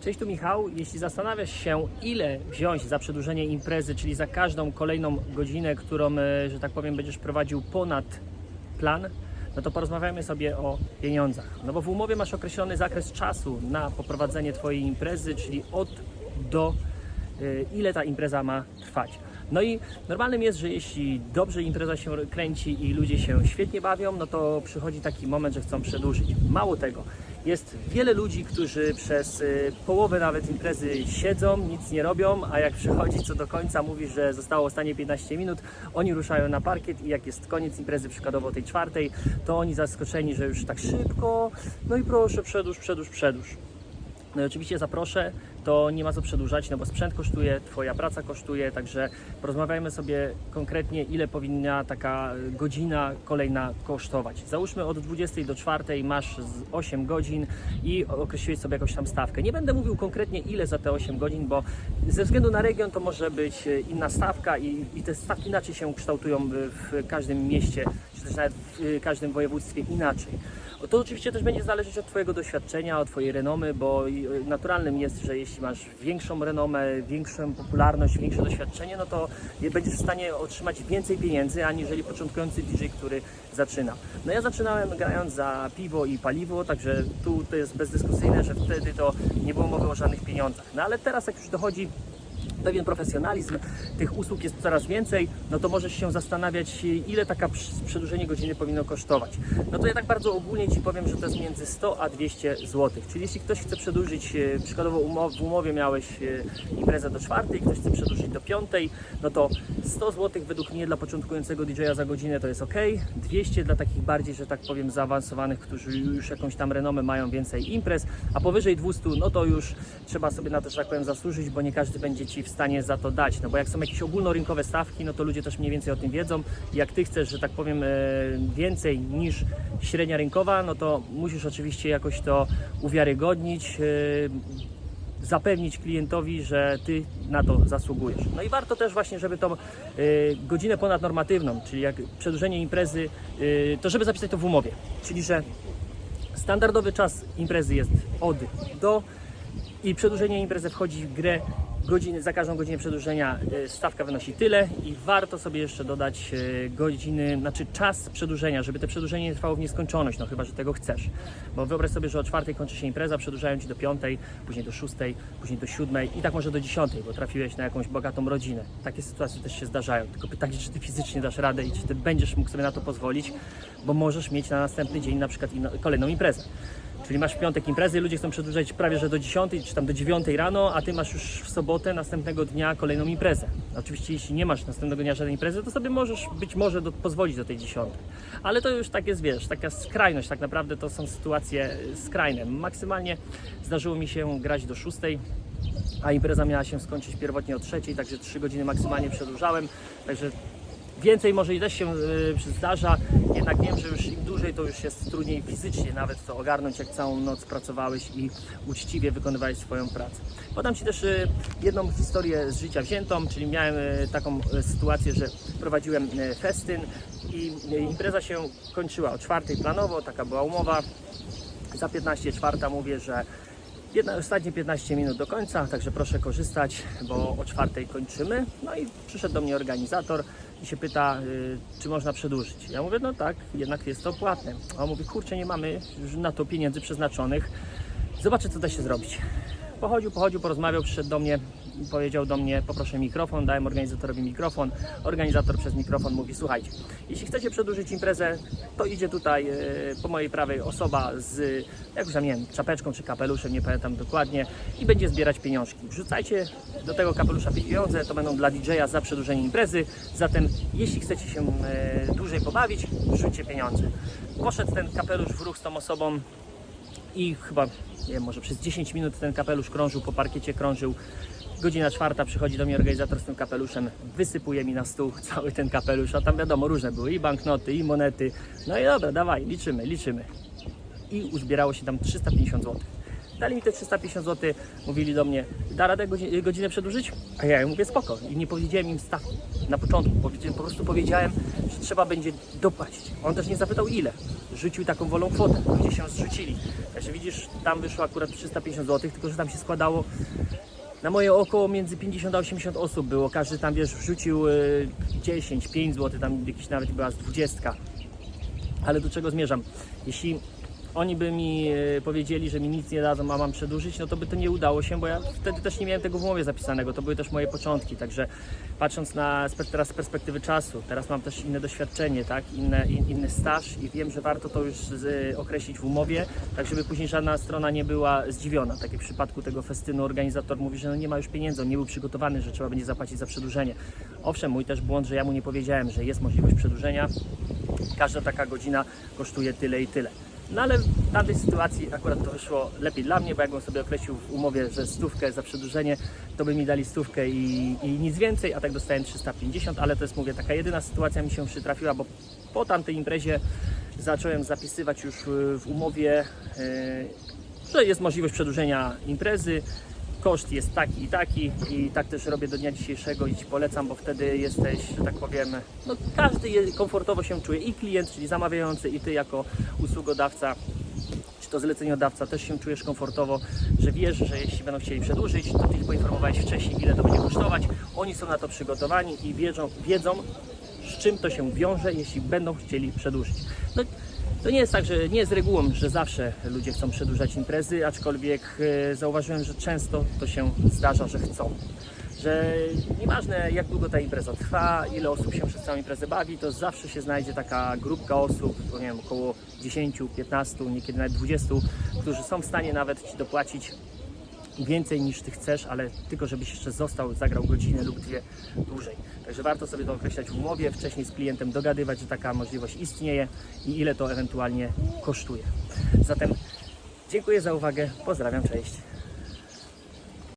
Cześć, tu Michał. Jeśli zastanawiasz się, ile wziąć za przedłużenie imprezy, czyli za każdą kolejną godzinę, którą, e, że tak powiem, będziesz prowadził ponad plan, no to porozmawiamy sobie o pieniądzach. No bo w umowie masz określony zakres czasu na poprowadzenie Twojej imprezy, czyli od do y, ile ta impreza ma trwać. No i normalnym jest, że jeśli dobrze impreza się kręci i ludzie się świetnie bawią, no to przychodzi taki moment, że chcą przedłużyć. Mało tego, jest wiele ludzi, którzy przez y, połowę nawet imprezy siedzą, nic nie robią, a jak przychodzi co do końca, mówi, że zostało ostatnie 15 minut, oni ruszają na parkiet i jak jest koniec imprezy, przykładowo tej czwartej, to oni zaskoczeni, że już tak szybko, no i proszę, przedłuż, przedłuż, przedłuż. No i oczywiście zaproszę, to nie ma co przedłużać, no bo sprzęt kosztuje, Twoja praca kosztuje, także porozmawiajmy sobie konkretnie, ile powinna taka godzina kolejna kosztować. Załóżmy od 20 do 4 masz z 8 godzin i określiłeś sobie jakąś tam stawkę. Nie będę mówił konkretnie ile za te 8 godzin, bo ze względu na region to może być e, inna stawka i, i te stawki inaczej się kształtują w każdym mieście, czy też nawet w każdym województwie inaczej. To oczywiście też będzie zależeć od Twojego doświadczenia, od Twojej renomy, bo naturalnym jest, że jeśli masz większą renomę, większą popularność, większe doświadczenie, no to będziesz w stanie otrzymać więcej pieniędzy, aniżeli początkujący DJ, który zaczyna. No ja zaczynałem grając za piwo i paliwo, także tu to jest bezdyskusyjne, że wtedy to nie było mowy o żadnych pieniądzach. No ale teraz jak już dochodzi pewien profesjonalizm, tych usług jest coraz więcej, no to możesz się zastanawiać, ile taka przedłużenie godziny powinno kosztować. No to ja tak bardzo ogólnie Ci powiem, że to jest między 100 a 200 zł. Czyli jeśli ktoś chce przedłużyć, e, przykładowo umow, w umowie miałeś e, imprezę do czwartej, ktoś chce przedłużyć do piątej, no to 100 zł według mnie dla początkującego DJ-a za godzinę to jest ok. 200 dla takich bardziej, że tak powiem, zaawansowanych, którzy już jakąś tam renomę mają więcej imprez, a powyżej 200, no to już trzeba sobie na to, że tak powiem, zasłużyć, bo nie każdy będzie Ci w stanie za to dać. No bo jak są jakieś ogólnorynkowe stawki, no to ludzie też mniej więcej o tym wiedzą. Jak Ty chcesz, że tak powiem, e, więcej niż średnia rynkowa, no to musisz oczywiście jakoś to uwiarygodnić. e, zapewnić klientowi, że ty na to zasługujesz. No i warto też właśnie, żeby tą y, godzinę ponadnormatywną, czyli jak przedłużenie imprezy, to żeby zapisać to w umowie. Czyli, że standardowy czas imprezy jest od do i przedłużenie imprezy wchodzi w grę godziny, za każdą godzinę przedłużenia y, stawka wynosi tyle i warto sobie jeszcze dodać y, godziny, znaczy czas przedłużenia, żeby te przedłużenie nie trwało w nieskończoność, no chyba, że tego chcesz. Bo wyobraź sobie, że o czwartej kończy się impreza, przedłużają Ci do piątej, później do szóstej, później do siódmej i tak może do dziesiątej, bo trafiłeś na jakąś bogatą rodzinę. Takie sytuacje też się zdarzają. Tylko pytanie, czy Ty fizycznie dasz radę i czy Ty będziesz mógł sobie na to pozwolić, bo możesz mieć na następny dzień na przykład kolejną imprezę. Czyli masz w piątek imprezy, ludzie chcą przedłużać prawie że do 10 czy tam do 9 rano, a ty masz już w sobotę następnego dnia kolejną imprezę. Oczywiście jeśli nie masz następnego dnia żadnej imprezy, to sobie możesz być może do, pozwolić do tej 10. Ale to już tak jest, wiesz, taka skrajność, tak naprawdę to są sytuacje y, skrajne. Maksymalnie zdarzyło mi się grać do 6, a impreza miała się skończyć pierwotnie o 3, także 3 godziny maksymalnie przedłużałem, także Więcej może i też się y, zdarza, jednak wiem, że już im dłużej to już jest trudniej fizycznie nawet to ogarnąć, jak całą noc pracowałeś i uczciwie wykonywałeś swoją pracę. Podam Ci też y, jedną historię z życia wziętą, czyli miałem y, taką y, sytuację, że prowadziłem festyn i impreza się kończyła o czwartej planowo, taka była umowa. Za 15 czwarta mówię, że Jedna, ostatnie 15 minut do końca, także proszę korzystać, bo o czwartej kończymy. No i przyszedł do mnie organizator i się pyta, y, czy można przedłużyć. Ja mówię, no tak, jednak jest to płatne. A on mówi, kurczę, nie mamy na to pieniędzy przeznaczonych. Zobaczę, co da się zrobić. Pochodził, pochodził, porozmawiał, przyszedł do mnie powiedział do mnie, poproszę mikrofon, dałem organizatorowi mikrofon. Organizator przez mikrofon mówi, słuchajcie, jeśli chcecie przedłużyć imprezę, to idzie tutaj e, po mojej prawej osoba z, jakąś tam, nie wiem, czapeczką czy kapeluszem, nie pamiętam dokładnie, i będzie zbierać pieniążki. Wrzucajcie do tego kapelusza pieniądze, to będą dla DJ-a za przedłużenie imprezy, zatem jeśli chcecie się e, dłużej pobawić, wrzućcie pieniądze. Poszedł ten kapelusz w ruch z tą osobą, i chyba, nie wiem, może przez 10 minut ten kapelusz krążył, po parkiecie krążył. Godzina czwarta przychodzi do mnie organizator z tym kapeluszem, wysypuje mi na stół cały ten kapelusz, a tam wiadomo, różne były i banknoty, i monety. No i dobra, dawaj, liczymy, liczymy. I uzbierało się tam 350 zł. Dali mi te 350 zł, mówili do mnie, da radę godzi- godzinę przedłużyć? A ja mówię, spoko. I nie powiedziałem im stawki na początku. Po prostu powiedziałem, że trzeba będzie dopłacić. On też nie zapytał ile, rzucił taką wolą kwotę. Ludzie się zrzucili. Także widzisz, tam wyszło akurat 350 zł, tylko że tam się składało na moje oko między 50 a 80 osób było. Każdy tam wiesz, wrzucił y, 10, 5 zł, tam jakiś nawet była z 20. Ale do czego zmierzam? Jeśli oni by mi e, powiedzieli, że mi nic nie dadzą, a mam przedłużyć, no to by to nie udało się, bo ja wtedy też nie miałem tego w umowie zapisanego. To były też moje początki, także patrząc na teraz z perspektywy czasu, teraz mam też inne doświadczenie, tak, inne, in, inny staż i wiem, że warto to już z, określić w umowie, tak żeby później żadna strona nie była zdziwiona. Tak jak w przypadku tego festynu organizator mówi, że no nie ma już pieniędzy, on nie był przygotowany, że trzeba będzie zapłacić za przedłużenie. Owszem, mój też błąd, że ja mu nie powiedziałem, że jest możliwość przedłużenia, każda taka godzina kosztuje tyle i tyle. No ale w tamtej sytuacji akurat to wyszło lepiej dla mnie, bo jakbym sobie określił w umowie, że stówkę za przedłużenie, to by mi dali stówkę i, i nic więcej, a tak dostałem 350, ale to jest mówię, taka jedyna sytuacja mi się przytrafiła, bo po tamtej imprezie zacząłem zapisywać już w umowie, y, że jest możliwość przedłużenia imprezy, koszt jest taki i taki i tak też robię do dnia dzisiejszego i Ci polecam, bo wtedy jesteś, że tak powiem, no każdy komfortowo się czuje i klient, czyli zamawiający i Ty jako usługodawca czy to zleceniodawca też się czujesz komfortowo, że wiesz, że jeśli będą chcieli przedłużyć, to Ty ich poinformowałeś wcześniej, ile to będzie kosztować. Oni są na to przygotowani i wiedzą, wiedzą z czym to się wiąże, jeśli będą chcieli przedłużyć. No, to nie jest tak, że nie jest regułą, że zawsze ludzie chcą przedłużać imprezy, aczkolwiek e, zauważyłem, że często to się zdarza, że chcą. Że nieważne jak długo ta impreza trwa, ile osób się przez całą imprezę bawi, to zawsze się znajdzie taka grupka osób, to nie wiem, około 10, 15, niekiedy nawet 20, którzy są w stanie nawet Ci dopłacić więcej niż Ty chcesz, ale tylko żebyś jeszcze został, zagrał godzinę lub dwie dłużej. Także warto sobie to określać w umowie, wcześniej z klientem dogadywać, że taka możliwość istnieje i ile to ewentualnie kosztuje. Zatem dziękuję za uwagę, pozdrawiam, cześć.